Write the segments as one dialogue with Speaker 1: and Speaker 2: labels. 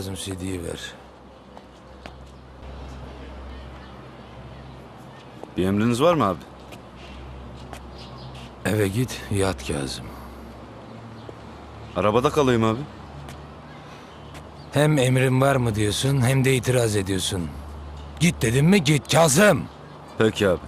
Speaker 1: Kazım CD'yi ver.
Speaker 2: Bir emriniz var mı abi?
Speaker 1: Eve git yat Kazım.
Speaker 2: Arabada kalayım abi.
Speaker 1: Hem emrin var mı diyorsun hem de itiraz ediyorsun. Git dedim mi git Kazım.
Speaker 2: Peki abi.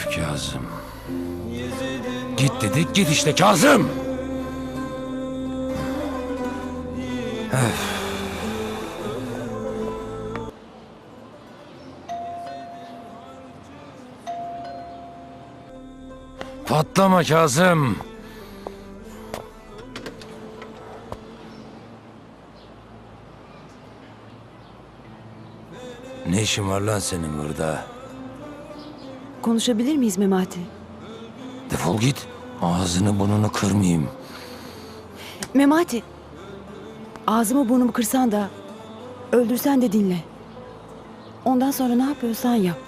Speaker 1: Öf Kazım. Git dedik git işte Kazım. Patlama Kazım. Ne işin var lan senin burada?
Speaker 3: Konuşabilir miyiz Memati?
Speaker 1: Defol git. Ağzını burnunu kırmayayım.
Speaker 3: Memati. Ağzımı burnumu kırsan da öldürsen de dinle. Ondan sonra ne yapıyorsan yap.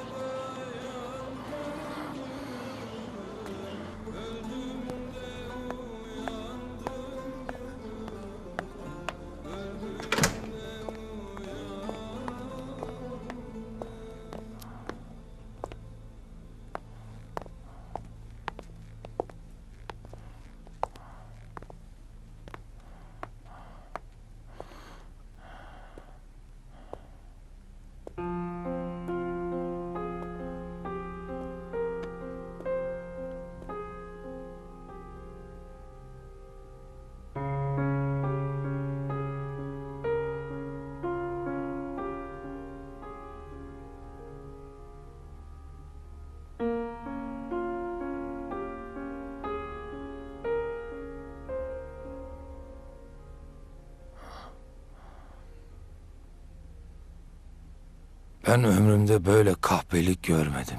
Speaker 1: Ben ömrümde böyle kahpelik görmedim.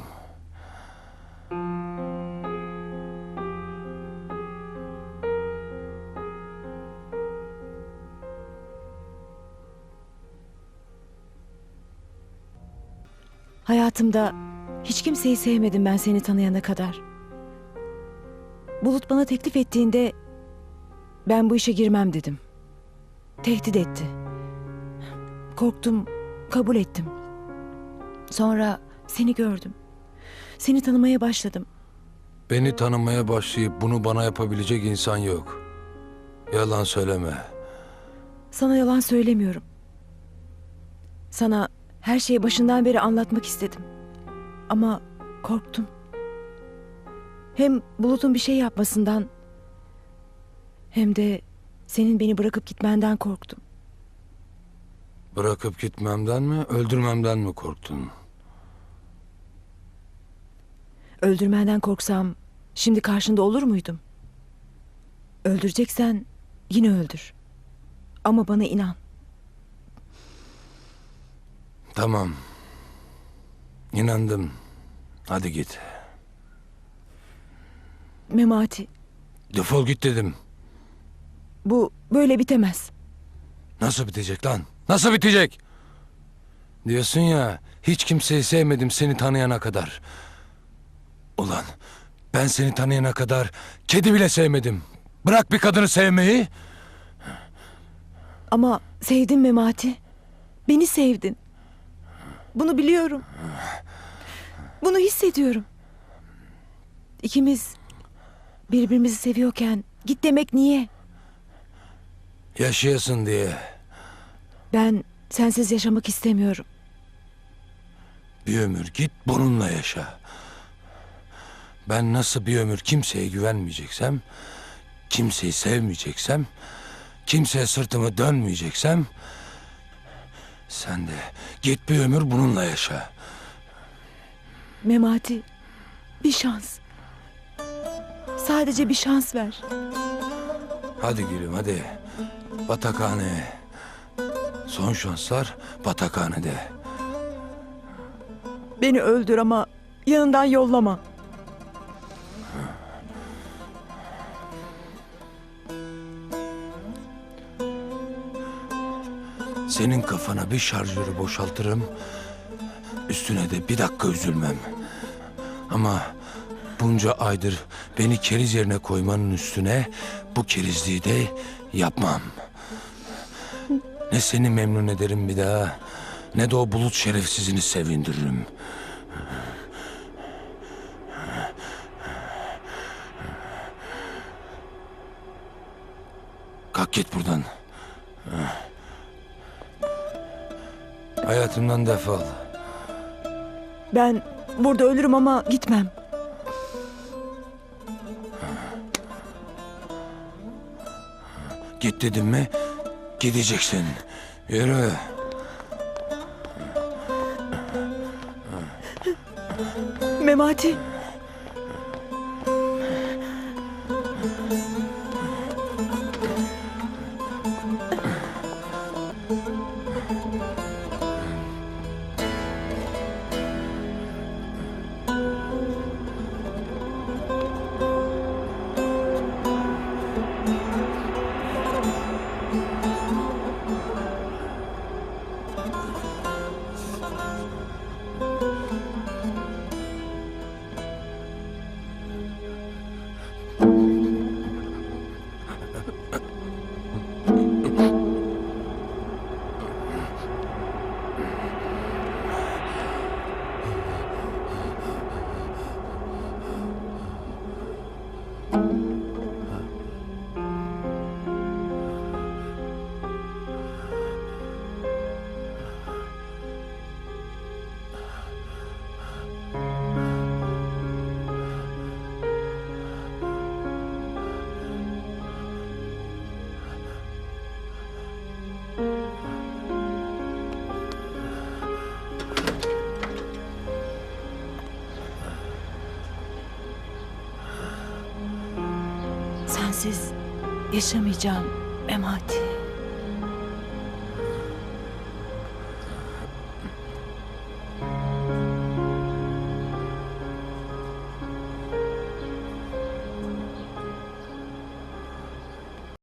Speaker 3: Hayatımda Hiç kimseyi sevmedim ben seni tanıyana kadar. Bulut bana teklif ettiğinde ben bu işe girmem dedim. Tehdit etti. Korktum, kabul ettim. Sonra seni gördüm. Seni tanımaya başladım.
Speaker 2: Beni tanımaya başlayıp bunu bana yapabilecek insan yok. Yalan söyleme.
Speaker 3: Sana yalan söylemiyorum. Sana her şeyi başından beri anlatmak istedim. Ama korktum. Hem Bulut'un bir şey yapmasından hem de senin beni bırakıp gitmenden korktum.
Speaker 2: Bırakıp gitmemden mi, öldürmemden mi korktun?
Speaker 3: Öldürmenden korksam şimdi karşında olur muydum? Öldüreceksen yine öldür. Ama bana inan.
Speaker 2: Tamam. İnandım. Hadi git.
Speaker 3: Memati,
Speaker 2: Defol git dedim.
Speaker 3: bu böyle bitemez.
Speaker 2: Nasıl bitecek lan? Nasıl bitecek? Diyorsun ya, hiç kimseyi sevmedim seni tanıyana kadar. Ulan, ben seni tanıyana kadar kedi bile sevmedim. Bırak bir kadını sevmeyi.
Speaker 3: Ama sevdin Memati. Beni sevdin. Bunu biliyorum. Bunu hissediyorum. İkimiz birbirimizi seviyorken git demek niye?
Speaker 2: Yaşayasın diye.
Speaker 3: Ben sensiz yaşamak istemiyorum.
Speaker 2: Bir ömür git bununla yaşa. Ben nasıl bir ömür kimseye güvenmeyeceksem, kimseyi sevmeyeceksem, kimseye sırtımı dönmeyeceksem, sen de git bir ömür bununla yaşa.
Speaker 3: Memati, bir şans. Sadece bir şans ver.
Speaker 2: Hadi gülüm hadi. Batakhane. Son şanslar batakhanede.
Speaker 3: Beni öldür ama yanından yollama.
Speaker 2: Senin kafana bir şarjörü boşaltırım. Üstüne de bir dakika üzülmem. Ama bunca aydır beni keriz yerine koymanın üstüne bu kerizliği de yapmam. Ne seni memnun ederim bir daha ne de o bulut şerefsizini sevindiririm. Kalk git buradan. Hayatımdan defol.
Speaker 3: Ben burada ölürüm ama gitmem.
Speaker 2: Git dedim mi gideceksin. Yürü.
Speaker 3: Memati. Sensiz yaşamayacağım Memati.